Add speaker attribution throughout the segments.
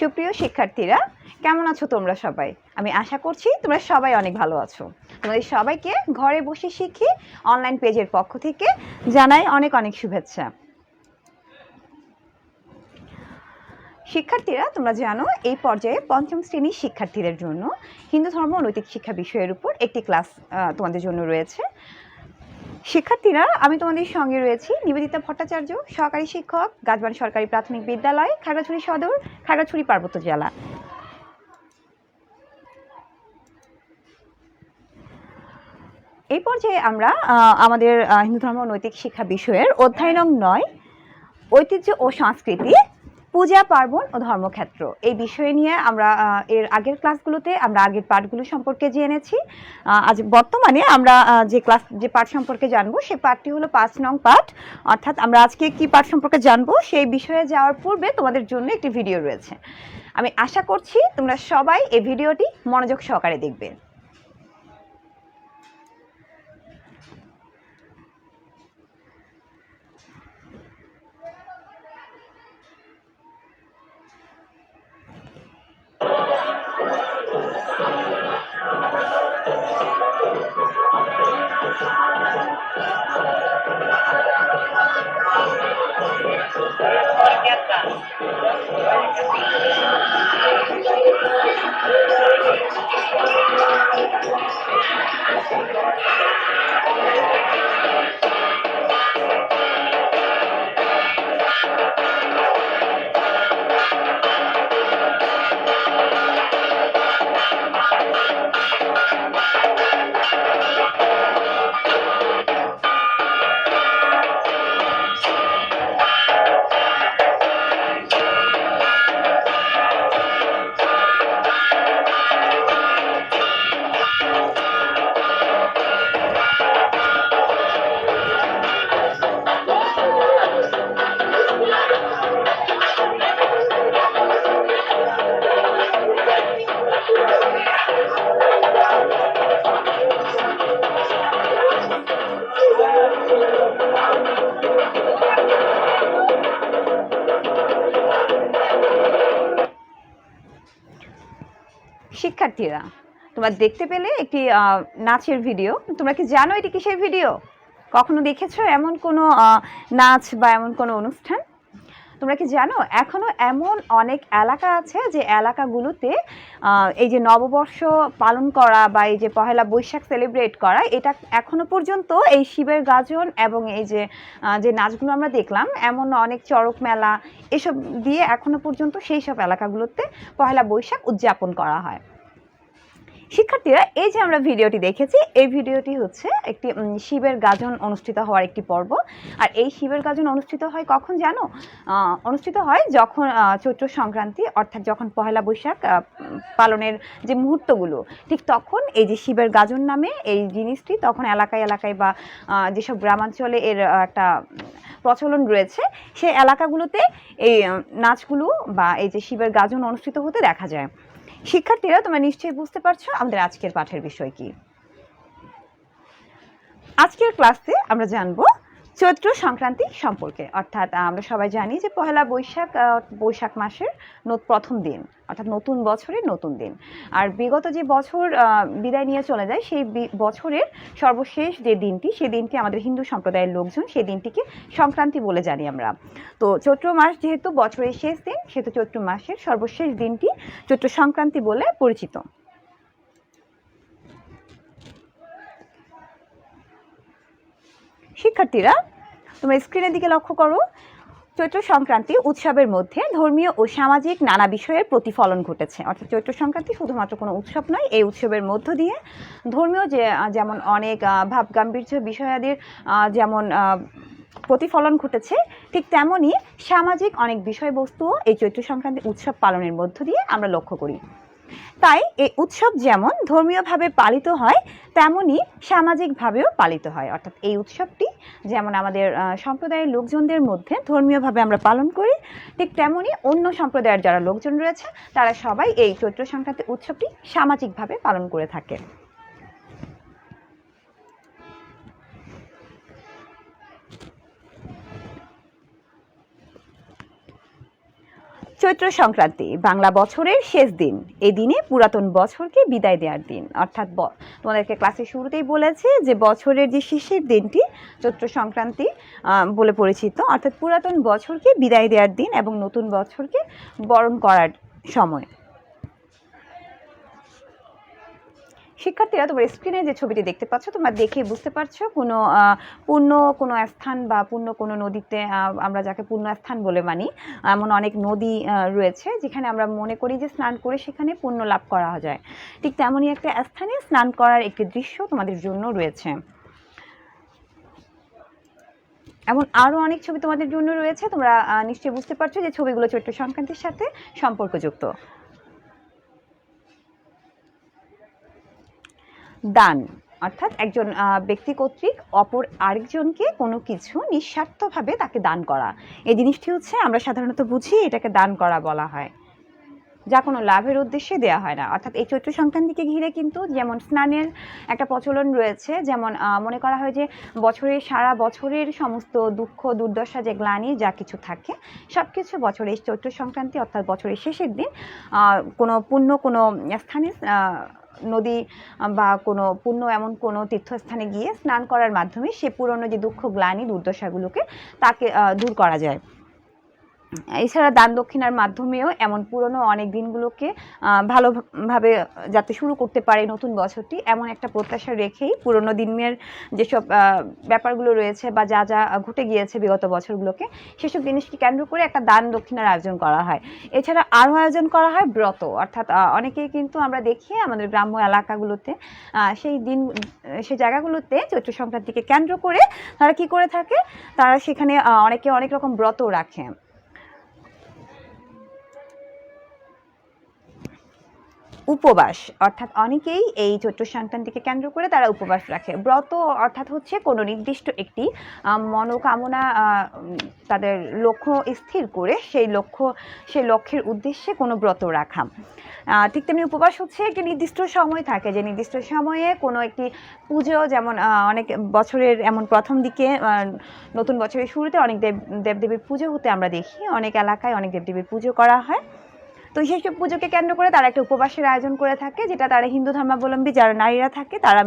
Speaker 1: সুপ্রিয় শিক্ষার্থীরা, কেমন আছো তোমরা সবাই? আমি আশা করছি তোমরা সবাই অনেক ভালো আছো। তোমাদের সবাইকে ঘরে বসে শিখি অনলাইন পেজের পক্ষ থেকে জানাই অনেক অনেক শুভেচ্ছা। শিক্ষার্থীরা, তোমরা জানো, এই পর্যায়ে পঞ্চম শ্রেণির শিক্ষার্থীদের জন্য হিন্দু ধর্ম নৈতিক শিক্ষা বিষয়ের উপর একটি ক্লাস তোমাদের জন্য রয়েছে। শিক্ষার্থীরা, আমি তোমাদের সঙ্গে রয়েছি নিবেদিতা ভট্টাচার্য, সহকারী শিক্ষক, গাজবান সরকারি প্রাথমিক বিদ্যালয়, খাগড়াছড়ি সদর, খাগড়াছড়ি পার্বত্য জেলা। এই পর্যায়ে আমরা আমাদের হিন্দু ধর্ম নৈতিক শিক্ষা বিষয়ের অধ্যায় নং নয়, ঐতিহ্য ও সংস্কৃতি পূজা, পার্বণ ও ধর্মক্ষেত্র। এই বিষয় নিয়ে আমরা এর আগের ক্লাসগুলোতে আমরা আগের পাঠগুলো সম্পর্কে জেনেছি। আজ বর্তমানে আমরা যে ক্লাস, যে পাঠ সম্পর্কে জানব সেই পাঠটি হলো পাঁচ নং পাঠ। অর্থাৎ আমরা আজকে কি পাঠ সম্পর্কে জানব, সেই বিষয়ে যাওয়ার পূর্বে তোমাদের জন্য একটি ভিডিও রয়েছে। আমি আশা করছি তোমরা সবাই এই ভিডিওটি মনোযোগ সহকারে দেখবে। Ternyata. শিক্ষার্থীরা তোমরা দেখতে পেলে একটি নাচের ভিডিও। তোমরা কি জানো এটি কিসের ভিডিও? কখনো দেখেছ এমন কোনো নাচ বা এমন কোনো অনুষ্ঠান? তোমরা কি জানো এখনও এমন অনেক এলাকা আছে যে এলাকাগুলোতে এই যে নববর্ষ পালন করা বা এই যে পহেলা বৈশাখ সেলিব্রেট করা, এটা এখনও পর্যন্ত এই শিবের গাজন এবং এই যে যে নাচগুলো আমরা দেখলাম, এমন অনেক চড়ক মেলা, এসব দিয়ে এখনও পর্যন্ত সেই সব এলাকাগুলোতে পহেলা বৈশাখ উদযাপন করা হয়। শিক্ষার্থীরা, এই যে আমরা ভিডিওটি দেখেছি, এই ভিডিওটি হচ্ছে একটি শিবের গাজন অনুষ্ঠিত হওয়ার একটি পর্ব। আর এই শিবের গাজন অনুষ্ঠিত হয় কখন জানো? অনুষ্ঠিত হয় যখন চৈত্র সংক্রান্তি, অর্থাৎ যখন পহেলা বৈশাখ পালনের যে মুহূর্তগুলো, ঠিক তখন এই যে শিবের গাজন নামে এই জিনিসটি তখন এলাকায় এলাকায় বা যেসব গ্রামাঞ্চলে এর একটা প্রচলন রয়েছে সেই এলাকাগুলোতে এই নাচগুলো বা এই যে শিবের গাজন অনুষ্ঠিত হতে দেখা যায়। শিক্ষার্থীরা তোমরা নিশ্চয়ই বুঝতে পারছ আমাদের আজকের পাঠের বিষয় কি। আজকের ক্লাসে আমরা জানব চৈত্র সংক্রান্তি সম্পর্কে। অর্থাৎ আমরা সবাই জানি যে পহেলা বৈশাখ বৈশাখ মাসের প্রথম দিন, অর্থাৎ নতুন বছরের নতুন দিন। আর বিগত যে বছর বিদায় নিয়ে চলে যায়, সেই বছরের সর্বশেষ যে দিনটি সেই দিনটি আমাদের হিন্দু সম্প্রদায়ের লোকজন সেই দিনটিকে সংক্রান্তি বলে জানি আমরা। তো চৈত্র মাস যেহেতু বছরের শেষ দিন, সেহেতু চৈত্র মাসের সর্বশেষ দিনটি চৈত্র সংক্রান্তি বলে পরিচিত। শিক্ষার্থীরা তোমরা স্ক্রিনের দিকে লক্ষ্য করো চৈত্র সংক্রান্তি উৎসবের মধ্যে ধর্মীয় ও সামাজিক নানা বিষয়ের প্রতিফলন ঘটেছে। অর্থাৎ চৈত্র সংক্রান্তি শুধুমাত্র কোনো উৎসব নয় এই উৎসবের মধ্য দিয়ে ধর্মীয় যে যেমন অনেক আহ, ভাব গাম্ভীর্য বিষয়াদির যেমন প্রতিফলন ঘটেছে ঠিক তেমনই সামাজিক অনেক বিষয়বস্তুও এই চৈত্র সংক্রান্তি উৎসব পালনের মধ্য দিয়ে আমরা লক্ষ্য করি। তাই এই উৎসব যেমন ধর্মীয়ভাবে পালিত হয়, তেমনি সামাজিকভাবেও পালিত হয়। অর্থাৎ এই উৎসবটি যেমন আমাদের সম্প্রদায়ের লোকজনদের মধ্যে ধর্মীয়ভাবে আমরা পালন করি, ঠিক তেমনি অন্য সম্প্রদায়ের যারা লোকজন রয়েছে, তারা সবাই এই চৈত্র সংক্রান্তি উৎসবটি সামাজিকভাবে পালন করে থাকে। চৈত্র সংক্রান্তি, বাংলা বছরের শেষ দিন। এই দিনে পুরাতন বছরকে বিদায় দেওয়ার দিন, অর্থাৎ তোমাদেরকে ক্লাসের শুরুতেই বলেছে যে বছরের যে শেষের দিনটি, চৈত্র সংক্রান্তি বলে পরিচিত, অর্থাৎ পুরাতন বছরকে বিদায় দেওয়ার দিন এবং নতুন বছরকে বরণ করার সময়। শিক্ষার্থীরা তোমার স্ক্রিনে যে ছবিটি দেখতে পাচ্ছ, তোমরা দেখে বুঝতে পারছ কোনো পূর্ণ কোনো স্থান বা পূর্ণ কোনো নদীতে আমরা যাকে পূর্ণ স্থান বলে মানি, এমন অনেক নদী রয়েছে যেখানে আমরা মনে করি যে স্নান করে সেখানে পুণ্য লাভ করা যায়। ঠিক তেমনই একটা স্থানে স্নান করার একটি দৃশ্য তোমাদের জন্য রয়েছে। এমন আরও অনেক ছবি তোমাদের জন্য রয়েছে, তোমরা নিশ্চয়ই বুঝতে পারছ যে ছবিগুলো চৈত্র সংক্রান্তির সাথে সম্পর্কযুক্ত। দান, অর্থাৎ একজন ব্যক্তি কর্তৃক অপর আরেকজনকে কোনো কিছু নিঃস্বার্থভাবে তাকে দান করা। এই জিনিসটি হচ্ছে আমরা সাধারণত বুঝি এটাকে দান করা বলা হয়। যা কোনো লাভের উদ্দেশ্যে দেওয়া হয় না। অর্থাৎ এই চৈত্র সংক্রান্তিকে ঘিরে কিন্তু যেমন স্নানের একটা প্রচলন রয়েছে, যেমন মনে করা হয় যে বছরের সারা বছরের সমস্ত দুঃখ, দুর্দশা, যে গ্লানি, যা কিছু থাকে সব কিছু বছরের চৈত্র সংক্রান্তি অর্থাৎ বছরের শেষের দিন কোনো পুণ্য কোনো স্থানে নদী বা কোনো পুণ্য এমন কোনো তীর্থস্থানে গিয়ে স্নান করার মাধ্যমে সে পুরনো যে দুঃখ, গ্লানি, দুর্দশাগুলোকে তাকে দূর করা যায়। এছাড়া দান দক্ষিণার মাধ্যমেও এমন পুরনো অনেক দিনগুলোকে ভালোভাবে যাতে শুরু করতে পারে নতুন বছরটি, এমন একটা প্রত্যাশা রেখেই পুরনো দিনের যেসব ব্যাপারগুলো রয়েছে বা যা যা ঘটে গিয়েছে বিগত বছরগুলোকে, সেসব জিনিসকে কেন্দ্র করে একটা দান দক্ষিণার আয়োজন করা হয়। এছাড়া আরও আয়োজন করা হয় ব্রত, অর্থাৎ অনেকেই কিন্তু আমরা দেখি আমাদের গ্রাম্য এলাকাগুলোতে সেই দিন, সেই জায়গাগুলোতে চৈত্র সংক্রান্তিকে কেন্দ্র করে তারা কি করে থাকে? তারা সেখানে অনেকে অনেক রকম ব্রত রাখে। উপবাস। অর্থাৎ অনেকেই এই চৈত্র সংক্রান্তিকে কেন্দ্র করে তারা উপবাস রাখে। ব্রত অর্থাৎ হচ্ছে কোনো নির্দিষ্ট একটি মনোকামনা তাদের লক্ষ্য স্থির করে সেই লক্ষ্য, সেই লক্ষ্যের উদ্দেশ্যে কোনো ব্রত রাখা। ঠিক তেমনি উপবাস হচ্ছে একটি নির্দিষ্ট সময় থাকে। যে নির্দিষ্ট সময়ে কোনো একটি পুজো, যেমন অনেক বছরের এমন প্রথম দিকে নতুন বছরের শুরুতে অনেক দেব, দেবদেবীর পুজো হতে আমরা দেখি। অনেক এলাকায় অনেক দেবদেবীর পুজো করা হয়। তো সেই সব পুজোকে কেন্দ্র করে তারা একটা উপবাসের আয়োজন করে থাকে, যেটা তারা হিন্দু ধর্মাবলম্বী যারা নারীরা থাকে, তারা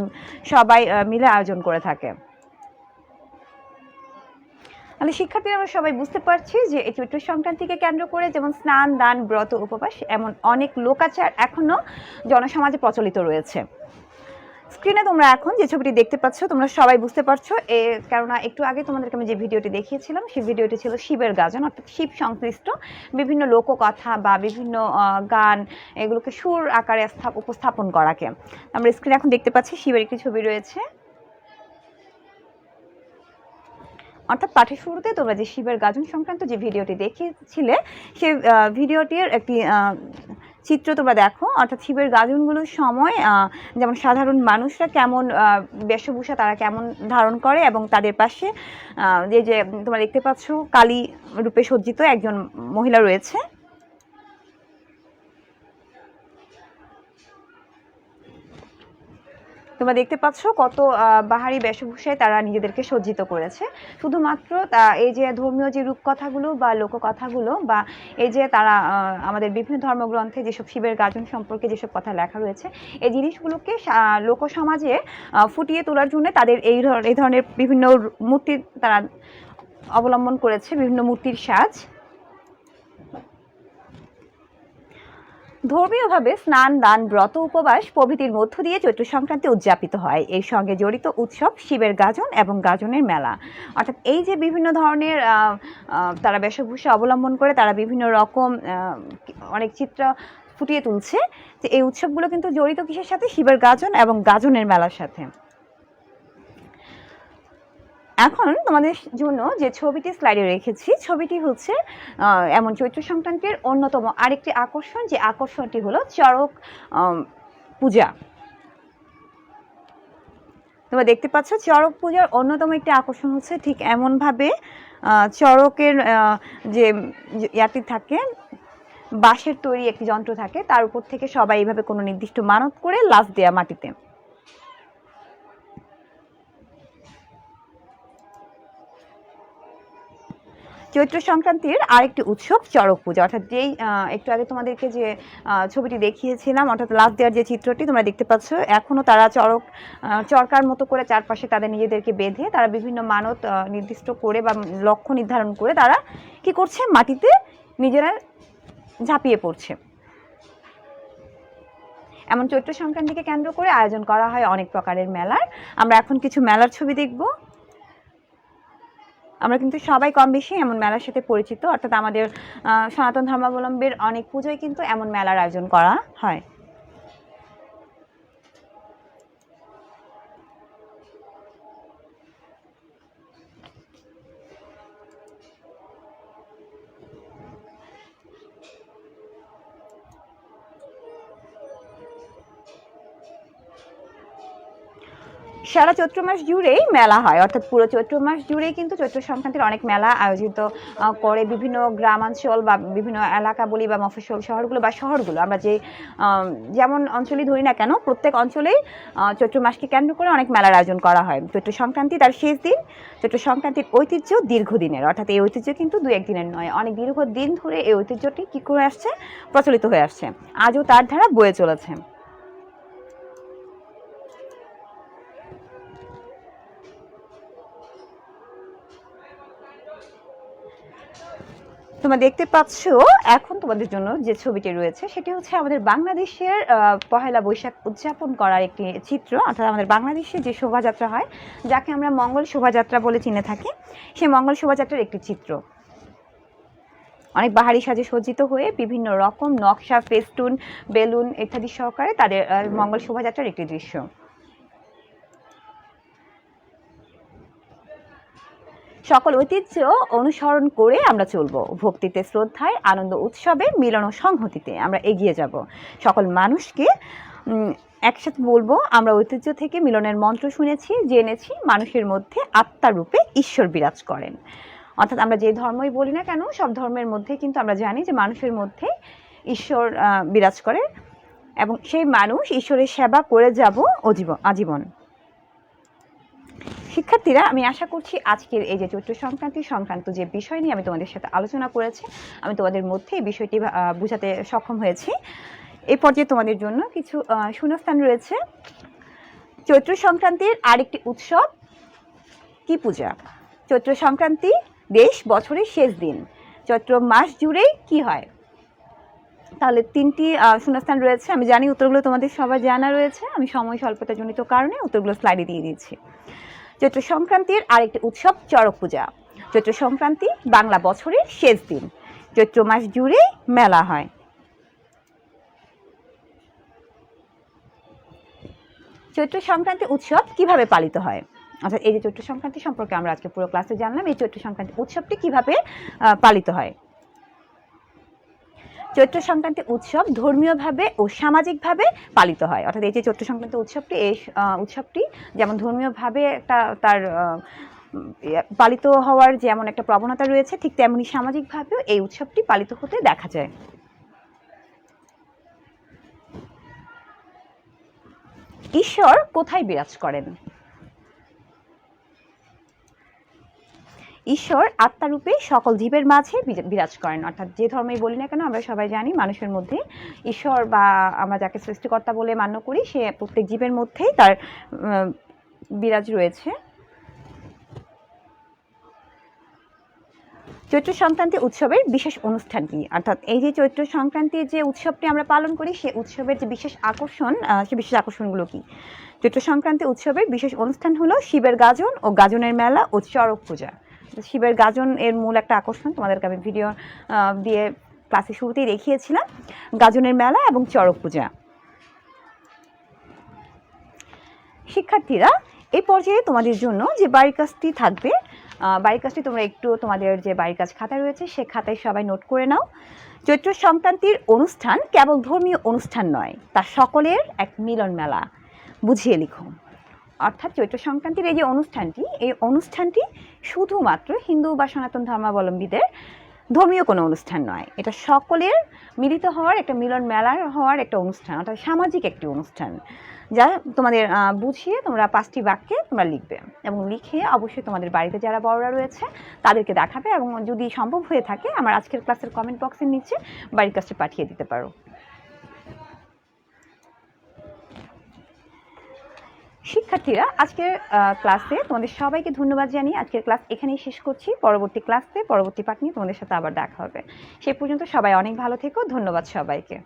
Speaker 1: সবাই মিলে আয়োজন করে থাকে। তাহলে শিক্ষার্থীরা আমরা সবাই বুঝতে পারছি যে এই চৈত্র সংক্রান্তিকে কেন্দ্র করে যেমন স্নান, দান, ব্রত, উপবাস, এমন অনেক লোকাচার এখনও জনসমাজে প্রচলিত রয়েছে। স্ক্রিনে তোমরা এখন যে ছবিটি দেখতে পাচ্ছ, তোমরা সবাই বুঝতে পারছ। এ, কেননা একটু আগে তোমাদেরকে আমি যে ভিডিওটি দেখিয়েছিলাম, সেই ভিডিওটি ছিল শিবের গাজন, অর্থাৎ শিব সংশ্লিষ্ট। বিভিন্ন লোককথা বা বিভিন্ন গান, এগুলোকে সুর আকারে উপস্থাপন করাকে। আমরা স্ক্রিনে এখন দেখতে পাচ্ছি শিবের একটি ছবি রয়েছে। অর্থাৎ পাঠের শুরুতে তোমরা যে শিবের গাজন সংক্রান্ত যে ভিডিওটি দেখিয়েছিলে, সে ভিডিওটির একটি চিত্র তোমরা দেখো। অর্থাৎ শিবের গাজনগুলোর সময় যেমন সাধারণ মানুষরা কেমন বেশভূষা তারা কেমন ধারণ করে এবং তাদের পাশে যে যে তোমরা দেখতে পাচ্ছ, কালী রূপে সজ্জিত একজন মহিলা রয়েছে। তোমরা দেখতে পাচ্ছ কত বাহারি বেশভূষায় তারা নিজেদেরকে সজ্জিত করেছে। শুধুমাত্র এই যে ধর্মীয় যে রূপকথাগুলো বা লোককথাগুলো বা এই যে তারা আমাদের বিভিন্ন ধর্মগ্রন্থে যেসব শিবের গাজন সম্পর্কে যেসব কথা লেখা রয়েছে, এই জিনিসগুলোকে লোকসমাজে ফুটিয়ে তোলার জন্য তাদের এই এই ধরনের বিভিন্ন মূর্তির তারা অবলম্বন করেছে, বিভিন্ন মূর্তির সাজ। ধর্মীয়ভাবে স্নান, দান, ব্রত, উপবাস প্রভৃতির মধ্য দিয়ে চৈত্র সংক্রান্তি উদযাপিত হয়। এর সঙ্গে জড়িত উৎসব শিবের গাজন এবং গাজনের মেলা। অর্থাৎ এই যে বিভিন্ন ধরনের তারা বেশভূষা অবলম্বন করে তারা বিভিন্ন রকম অনেক চিত্র ফুটিয়ে তুলছে, যে এই উৎসবগুলো কিন্তু জড়িত কিসের সাথে? শিবের গাজন এবং গাজনের মেলার সাথে। এখন তোমাদের জন্য যে ছবিটি স্লাইডে রেখেছি ছবিটি হচ্ছে এমন চৈত্র সংক্রান্তির অন্যতম আরেকটি আকর্ষণ যে আকর্ষণটি হলো আম, পূজা। তোমরা দেখতে পাচ্ছ চড়ক পূজার অন্যতম একটি আকর্ষণ হচ্ছে ঠিক এমনভাবে আহ, চড়কের যে ইয়াটি থাকে বাঁশের তৈরি একটি যন্ত্র থাকে তার উপর থেকে সবাই এইভাবে কোনো নির্দিষ্ট মানত করে লাফ দেয়া মাটিতে। চৈত্র সংক্রান্তির আরেকটি উৎসব চড়ক পূজা। অর্থাৎ যেই একটু আগে তোমাদেরকে যে ছবিটি দেখিয়েছিলাম, অর্থাৎ লাস্ট দেওয়ার যে চিত্রটি তোমরা দেখতে পাচ্ছ এখনও তারা চড়ক চরকার মতো করে চারপাশে তাদের নিজেদেরকে বেঁধে, তারা বিভিন্ন মানত নির্দিষ্ট করে বা লক্ষ্য নির্ধারণ করে তারা কি করছে? মাটিতে নিজেরা ঝাঁপিয়ে পড়ছে। এমন চৈত্র সংক্রান্তিকে কেন্দ্র করে আয়োজন করা হয় অনেক প্রকারের মেলার। আমরা এখন কিছু মেলার ছবি দেখব। আমরা কিন্তু সবাই কম বেশি এমন মেলার সাথে পরিচিত, অর্থাৎ আমাদের সনাতন ধর্মাবলম্বীর অনেক পুজোয় কিন্তু এমন মেলার আয়োজন করা হয়। সারা চৈত্র মাস জুড়েই মেলা হয়, অর্থাৎ পুরো চৈত্র মাস জুড়েই কিন্তু চৈত্র সংক্রান্তির অনেক মেলা আয়োজিত করে বিভিন্ন গ্রামাঞ্চল বা বিভিন্ন এলাকা বলি বা মফস্বল শহরগুলো বা শহরগুলো। আমরা যে যেমন অঞ্চলই ধরি না কেন, প্রত্যেক অঞ্চলেই চৈত্র মাসকে কেন্দ্র করে অনেক মেলার আয়োজন করা হয়। চৈত্র সংক্রান্তি তার শেষ দিন, চৈত্র সংক্রান্তির ঐতিহ্য দীর্ঘদিনের, অর্থাৎ এই ঐতিহ্য কিন্তু দু একদিনের নয়, অনেক দীর্ঘ দিন ধরে এই ঐতিহ্যটি কী করে আসছে, প্রচলিত হয়ে আসছে। আজও তার ধারা বয়ে চলেছে। তোমরা দেখতে পাচ্ছ, এখন তোমাদের জন্য যে ছবিটি রয়েছে, সেটি হচ্ছে আমাদের বাংলাদেশের পহেলা বৈশাখ উদযাপন করার একটি চিত্র, অর্থাৎ আমাদের বাংলাদেশে যে শোভাযাত্রা হয়, যাকে আমরা মঙ্গল শোভাযাত্রা বলে চিনে থাকি। সেই মঙ্গল শোভাযাত্রার একটি চিত্র। অনেক বাহারি সাজে সজ্জিত হয়ে বিভিন্ন রকম নকশা, ফেস্টুন, বেলুন ইত্যাদি সহকারে তাদের মঙ্গল শোভাযাত্রার একটি দৃশ্য। সকল ঐতিহ্য অনুসরণ করে আমরা চলব। ভক্তিতে, শ্রদ্ধায়, আনন্দ উৎসবে, মিলন ও সংহতিতে আমরা এগিয়ে যাব। সকল মানুষকে একসাথে বলব, আমরা ঐতিহ্য থেকে মিলনের মন্ত্র শুনেছি, জেনেছি, মানুষের মধ্যে আত্মার রূপে ঈশ্বর বিরাজ করেন। অর্থাৎ আমরা যে ধর্মই বলি না কেন, সব ধর্মের মধ্যে কিন্তু আমরা জানি যে মানুষের মধ্যে ঈশ্বর বিরাজ করে এবং সেই মানুষ ঈশ্বরের সেবা করে যাব আজীবন। শিক্ষার্থীরা, আমি আশা করছি আজকের এই যে চৈত্র সংক্রান্তি সংক্রান্ত যে বিষয় নিয়ে আমি তোমাদের সাথে আলোচনা করেছি, আমি তোমাদের মধ্যে এই বিষয়টি বোঝাতে সক্ষম হয়েছি। এই পর্যায়ে তোমাদের জন্য কিছু শূন্যস্থান রয়েছে। চৈত্র সংক্রান্তির আরেকটি উৎসব কি পূজা? চৈত্র সংক্রান্তি দেশ বছরের শেষ দিন। চৈত্র মাস জুড়েই কি হয়? তাহলে তিনটি শূন্যস্থান রয়েছে। আমি জানি উত্তরগুলো তোমাদের সবার জানা রয়েছে। আমি সময় স্বল্পতাজনিত কারণে উত্তরগুলো স্লাইডে দিয়ে দিচ্ছি। চৈত্র সংক্রান্তির আরেকটি উৎসব চড়ক পূজা চৈত্র সংক্রান্তি বাংলা বছরের শেষ দিন। চৈত্র মাস জুড়ে মেলা হয়। চৈত্র সংক্রান্তি উৎসব কীভাবে পালিত হয়? অর্থাৎ এই যে চৈত্র সংক্রান্তি সম্পর্কে আমরা আজকে পুরো ক্লাসে জানলাম। এই চৈত্র সংক্রান্তি উৎসবটি কীভাবে পালিত হয়? চৈত্র সংক্রান্তি উৎসব ধর্মীয়ভাবে ও সামাজিকভাবে পালিত হয়। অর্থাৎ এই যে চৈত্র সংক্রান্তি উৎসবটি এই উৎসবটি যেমন ধর্মীয়ভাবে একটা তার ইয়ে, পালিত হওয়ার যেমন একটা প্রবণতা রয়েছে ঠিক তেমনি সামাজিকভাবেও এই উৎসবটি পালিত হতে দেখা যায়। ঈশ্বর কোথায় বিরাজ করেন? ঈশ্বর আত্মারূপে সকল জীবের মাঝে বিরা- বিরাজ করেন। অর্থাৎ যে ধর্মেই বলি না কেন, আমরা সবাই জানি মানুষের মধ্যে ঈশ্বর বা আমরা যাকে সৃষ্টিকর্তা বলে মান্য করি, সে প্রত্যেক জীবের মধ্যেই তার বিরাজ রয়েছে। চৈত্র সংক্রান্তি উৎসবের বিশেষ অনুষ্ঠান কি? অর্থাৎ এই যে চৈত্র সংক্রান্তির যে উৎসবটি আমরা পালন করি, সে উৎসবের যে বিশেষ আকর্ষণ সে বিশেষ আকর্ষণগুলো কি? চৈত্র সংক্রান্তি উৎসবের বিশেষ অনুষ্ঠান হলো শিবের গাজন ও গাজনের মেলা ও চড়ক পূজা। শিবের গাজন এর মূল একটা আকর্ষণ। তোমাদেরকে আমি ভিডিও দিয়ে ক্লাসে শুরুতেই দেখিয়েছিলাম। গাজনের মেলা এবং চড়ক পূজা। শিক্ষার্থীরা এই পর্যায়ে তোমাদের জন্য যে বাড়ির কাজটি থাকবে বাড়ির কাজটি তোমরা একটু তোমাদের যে বাড়ির কাজ খাতা রয়েছে, সে খাতায় সবাই নোট করে নাও। চৈত্র সংক্রান্তির অনুষ্ঠান কেবল ধর্মীয় অনুষ্ঠান নয়, তা সকলের এক মিলন মেলা বুঝিয়ে লিখো। অর্থাৎ চৈত্র সংক্রান্তির এই যে অনুষ্ঠানটি, এই অনুষ্ঠানটি শুধুমাত্র হিন্দু বা সনাতন ধর্মাবলম্বীদের ধর্মীয় কোনো অনুষ্ঠান নয়। এটা সকলের মিলিত হওয়ার একটা মিলন মেলার হওয়ার একটা অনুষ্ঠান, অর্থাৎ সামাজিক একটি অনুষ্ঠান, যা তোমাদের বুঝিয়ে তোমরা পাঁচটি বাক্যে তোমরা লিখবে এবং লিখে অবশ্যই তোমাদের বাড়িতে যারা বড়রা রয়েছে, তাদেরকে দেখাবে এবং যদি সম্ভব হয়ে থাকে, আমার আজকের ক্লাসের কমেন্ট বক্সের নিচে বাড়ির কাছে পাঠিয়ে দিতে পারো। শিক্ষার্থীরা, আজকের ক্লাসে তোমাদের সবাইকে ধন্যবাদ জানিয়ে আজকের ক্লাস এখানেই শেষ করছি। পরবর্তী ক্লাসে পরবর্তী পাঠ নিয়ে তোমাদের সাথে আবার দেখা হবে। সে পর্যন্ত সবাই অনেক ভালো থেকো। ধন্যবাদ সবাইকে।